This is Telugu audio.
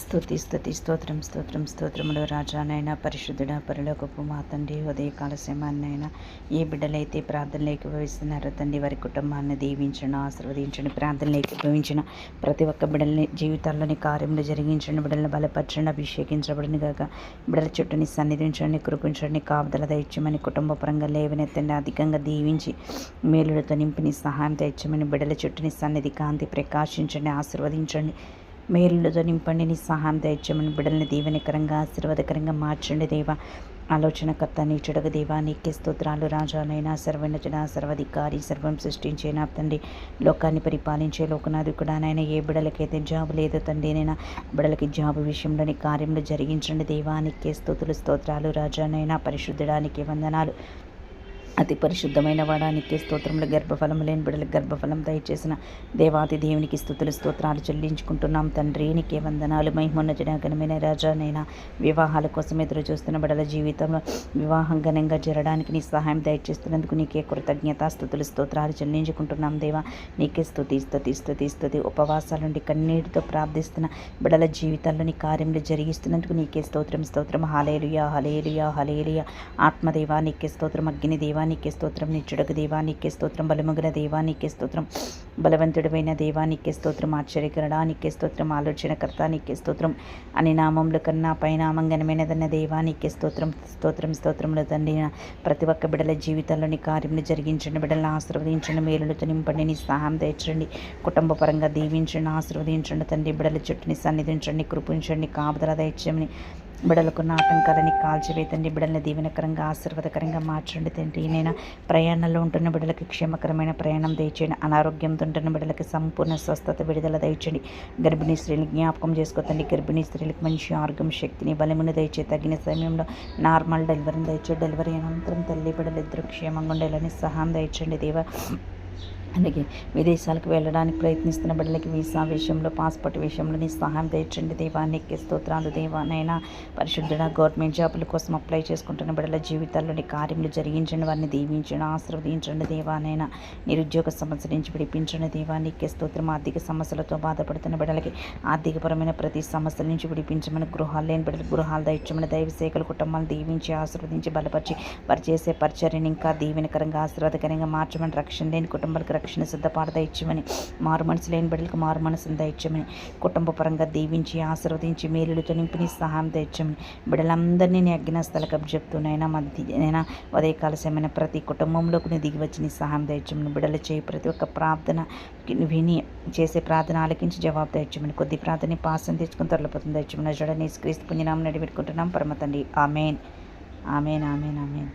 స్థుతి స్థుతి స్తోత్రం స్తోత్రం స్తోత్రములు రాజానైనా పరిశుద్ధుడ పరలోకపు మా తండ్రి ఉదయకాల సమయాన్నైనా ఏ బిడ్డలైతే ప్రార్థనలోకి భవిస్తున్నారో తండ్రి వారి కుటుంబాన్ని దీవించను ఆశీర్వదించండి ప్రార్థనలోకి భవించిన ప్రతి ఒక్క బిడ్డల్ని జీవితాల్లోని కార్యములు జరిగించండి బిడ్డలను బలపరచండి అభిషేకించబడిన గాక. బిడ్డల చుట్టూని సన్నిధించండి కృపించండి కాపుదల దయచమని కుటుంబ పరంగా లేవనెత్తండి అధికంగా దీవించి మేలులతో నింపిని సహాయం తెచ్చమని బిడ్డల చుట్టూని సన్నిధి కాంతి ప్రకాశించండి ఆశీర్వదించండి మేలులతో నింపండి నీ సహాయం దయచేయమని బిడ్డల్ని దీవెనకరంగా ఆశీర్వాదకరంగా మార్చండి దేవా. ఆలోచనకర్త నీచుడగ దేవా నీకే స్తోత్రాలు రాజానైనా సర్వనజన సర్వాధికారి సర్వం సృష్టించే నా తండ్రి. లోకాన్ని పరిపాలించే లోకనాది కూడా నాయన ఏ బిడలకైతే జాబు లేదో తండ్రి నైనా బిడలకి జాబు విషయంలోని కార్యములు జరిగించండి దేవా. నీకే స్తోతులు స్తోత్రాలు రాజానైనా పరిశుద్ధడానికి వందనాలు. అతి పరిశుద్ధమైన వాడానికి స్తోత్రములు గర్భఫలం లేని బిడలకు గర్భఫలం దయచేసిన దేవాతి దేవునికి స్థుతులు స్తోత్రాలు చెల్లించుకుంటున్నాం. తండ్రి నీకే వందనాలు. మహిమోన్నతుడ ఘనమైన రాజానైనా వివాహాల కోసం ఎదురు చూస్తున్న బిడల జీవితంలో వివాహం ఘనంగా జరగడానికి నీ సహాయం దయచేస్తున్నందుకు నీకే కృతజ్ఞత స్థుతులు స్తోత్రాలు చెల్లించుకుంటున్నాం. దేవా నీకే స్థుతి స్థుతి స్థుతి స్థుతి. ఉపవాసాల నుండి కన్నీటితో ప్రార్థిస్తున్న బిడల జీవితాల్లో నీ కార్యములు జరిగిస్తున్నందుకు నీకే స్తోత్రం స్తోత్రం. Hallelujah hallelujah hallelujah. ఆత్మదేవా నీకే స్తోత్రం. అగ్ని దేవా దేవానికి స్తోత్రం. నిచ్చుడకు దేవానికి స్తోత్రం. బలముగల దేవా స్తోత్రం. బలవంతుడమైన దేవానికి స్తోత్రం. ఆశ్చర్యకరడానికి స్తోత్రం. ఆలోచనకర్తానికి స్తోత్రం. అని నామముల కన్నా పైనామం ఘనమైనదన్న దేవా స్తోత్రం. స్తోత్రం స్తోత్రములు తండ్రి ప్రతి ఒక్క బిడల జీవితాల్లోని కార్యములు జరిగించండి. బిడ్డలను ఆశీర్వదించండి. మేలులతో నింపండి. నీ సహాయం తెచ్చండి కుటుంబ పరంగా దీవించండి. ఆశీర్వదించండి. తండ్రి బిడల చుట్టూని సన్నిధించండి. కృపించండి. కాపుదల దయచేయమని బిడలకు ఆటంకాలని కాల్చివేతండి. బిడల్ని దీవెనకరంగా ఆశీర్వాదకరంగా మార్చండి తండ్రి. నేను ప్రయాణంలో ఉంటున్న బిడలకు క్షేమకరమైన ప్రయాణం దయచేయండి. అనారోగ్యంతో ఉంటున్న బిడ్డలకి సంపూర్ణ స్వస్థత విడుదల దయచండి. గర్భిణీ స్త్రీలు జ్ఞాపకం చేసుకోతండి గర్భిణీ స్త్రీలకు మంచి ఆరోగ్యం శక్తిని బలమును దయచే తగిన సమయంలో నార్మల్ డెలివరీని దయచే డెలివరీ అనంతరం తల్లి బిడ్డలు ఇద్దరు క్షేమంగా ఉండేలాని సహాయం దయచండి. దేవ అలాగే విదేశాలకు వెళ్ళడానికి ప్రయత్నిస్తున్న బిడ్డలకి వీసా విషయంలో పాస్పోర్ట్ విషయంలో నీ సహాయం తెచ్చండి దేవానికి స్తోత్రాలు. దేవానైనా పరిశుద్ధుడ గవర్నమెంట్ జాబుల కోసం అప్లై చేసుకుంటున్న బిడ్డల జీవితాల్లోని కార్యములు జరిగించండి. వారిని దీవించండి. ఆశీర్వదించండి. దేవానైనా నిరుద్యోగ సమస్య నుంచి విడిపించండి. దేవానికి స్తోత్రం. ఆర్థిక సమస్యలతో బాధపడుతున్న బిడ్డలకి ఆర్థికపరమైన ప్రతి సమస్యల నుంచి విడిపించమని గృహాలు లేని బిడ్డలు గృహాలు దయచమని దైవ సేకల కుటుంబాలను దీవించి ఆశీర్వదించి బలపరిచి వారు చేసే పరిచర్యని ఇంకా దీవెనకరంగా ఆశీర్వాదకరంగా మార్చమని రక్షణ లేని కుటుంబాలకు రక్షణ సిద్ధపాటు దయచ్చమని మారు మనసు లేని బిడ్డలకు మారు మనసును దయచ్చమని కుటుంబ పరంగా దీవించి ఆశీర్వదించి మేలులతో నింపిని సహాయం దయచ్చమని బిడ్డలందరినీ నీ అజ్ఞాస్థలకు చెప్తున్నాయినా మధ్యనైనా ఉదయకాల సమయమైన ప్రతి కుటుంబంలోకి నీ దిగి వచ్చి నీ సహాయం దయచ్చమని బిడ్డలు చేయి ప్రతి ఒక్క ప్రార్థన విని చేసే ప్రార్థన ఆలకించి జవాబు దయచ్చమని కొద్ది ప్రార్థన పాసం తెచ్చుకుని తొలగిపోతుంది తెచ్చమని జడని క్రీస్తు పుణ్యనామం నడిపెట్టుకుంటున్నాం. పరమ తండ్రి. ఆమెన్. ఆమెన్. ఆమెన్. ఆమెన్.